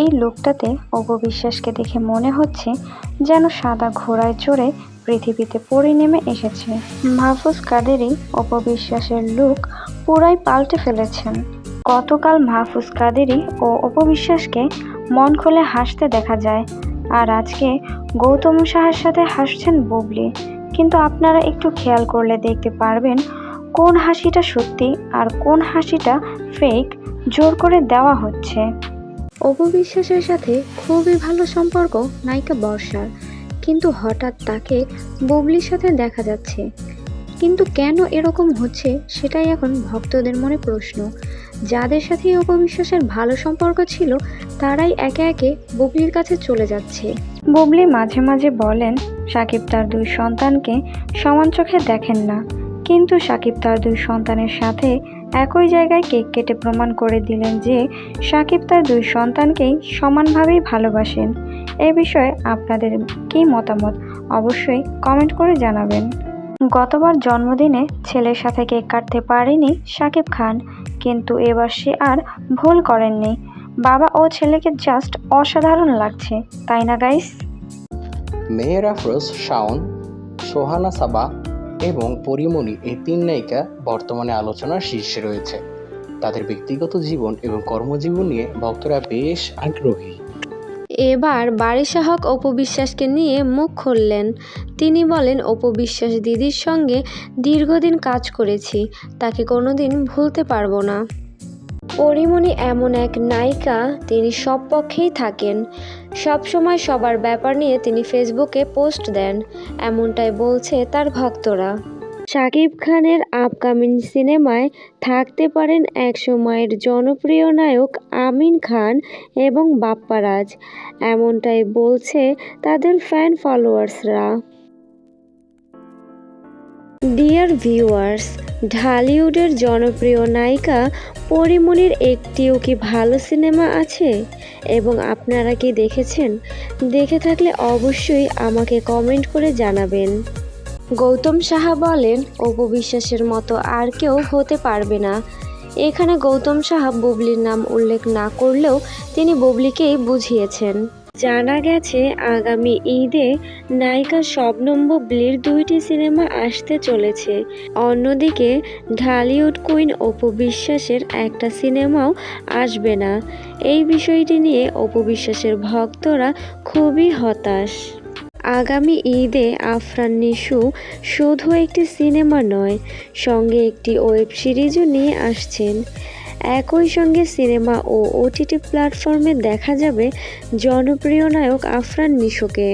এই লোকটাতে অপবিশ্বাসকে দেখে মনে হচ্ছে যেন সাদা ঘোড়ায় চড়ে পৃথিবীতে পড়ে নেমে এসেছে। মাহফুজ কাদেরই অপবিশ্বাসের লুক পুরাই পাল্টে ফেলেছেন। গতকাল মাহফুজ কাদেরই ও অপবিশ্বাসকে মন খুলে হাসতে দেখা যায়, আর আজকে গৌতম সাহার সাথে হাসছেন বুবলি। কিন্তু আপনারা একটু খেয়াল করলে দেখতে পারবেন কোন হাসিটা সত্যি আর কোন হাসিটা ফেক জোর করে দেওয়া হচ্ছে। অপবিশ্বাসের সাথে খুবই ভালো সম্পর্ক নায়িকা বর্ষার। কিন্তু হঠাৎ তাকে বুবলির সাথে দেখা যাচ্ছে। কিন্তু কেন এরকম হচ্ছে সেটাই এখন ভক্তদের মনে প্রশ্ন। যাদের সাথে অপবিশ্বাসের ভালো সম্পর্ক ছিল, তারাই একে একে বুবলির কাছে চলে যাচ্ছে। বুবলি মাঝে মাঝে বলেন, সাকিব তার দুই সন্তানকে সমান চোখে দেখেন না। কিন্তু সাকিব তার দুই সন্তানের সাথে একই জায়গায় কেক কেটে প্রমাণ করে দিলেন যে সাকিব তার দুই সন্তানকেই সমানভাবেই ভালোবাসেন। এ বিষয়ে আপনাদের কী মতামত? অবশ্যই কমেন্ট করে জানাবেন। গতবার জন্মদিনে ছেলের সাথে কেক কাটতে পারেনি শাকিব খান, কিন্তু এবার সে আর ভুল করেননি। বাবা ও ছেলেকে জাস্ট অসাধারণ লাগছে, তাই না, গাইস? মেহের আফরোজ শাওন, সোহানা সাবা এবং পরিমণি এই তিন নায়িকা বর্তমানে আলোচনার শীর্ষে রয়েছে। তাদের ব্যক্তিগত জীবন এবং কর্মজীবন নিয়ে ভক্তরা বেশ আগ্রহী। এবার বারিশাহক অপবিশ্বাসকে নিয়ে মুখ খুললেন। তিনি বলেন অপবিশ্বাস দিদির সঙ্গে দীর্ঘদিন কাজ করেছি। তাকে কোনোদিন ভুলতে পারব না। পরিমণি এমন এক নায়িকা তিনি সব পক্ষেই থাকেন। সব সময় সবার ব্যাপার নিয়ে তিনি ফেসবুকে পোস্ট দেন, এমনটাই বলছে তার ভক্তরা। শাকিব খানের আপকামিং সিনেমায় থাকতে পারেন এক সময়ের জনপ্রিয় নায়ক আমিন খান এবং বাপ্পারাজ, এমনটাই বলছে তাদের ফ্যান ফলোয়ার্সরা। ডিয়ার ভিউয়ার্স ঢালিউডের জনপ্রিয় নায়িকা পরিমণির একটিও কি ভালো সিনেমা আছে? এবং আপনারা কি দেখেছেন? দেখে থাকলে অবশ্যই আমাকে কমেন্ট করে জানাবেন। গৌতম সাহা বলেন অপবিশ্বাসের মতো আর কেউ হতে পারবে না। এখানে গৌতম সাহা বুবলির নাম উল্লেখ না করলেও তিনি বুবলিকেই বুঝিয়েছেন। জানা গেছে, আগামী ঈদে নায়িকা শবনম বুবলির দুইটি সিনেমা আসতে চলেছে। অন্যদিকে, ঢালিউড কুইন অপু বিশ্বাসের একটা সিনেমাও আসবে না। এই বিষয়টি নিয়ে অপু বিশ্বাসের ভক্তরা খুবই হতাশ। আগামী ঈদে আফরান নিশু শুধু একটি সিনেমা নয়, সঙ্গে একটি ওয়েব সিরিজও নিয়ে আসছেন। একই সঙ্গে সিনেমা ও ওটিটি প্ল্যাটফর্মে দেখা যাবে জনপ্রিয় নায়ক আফরান নিশোকে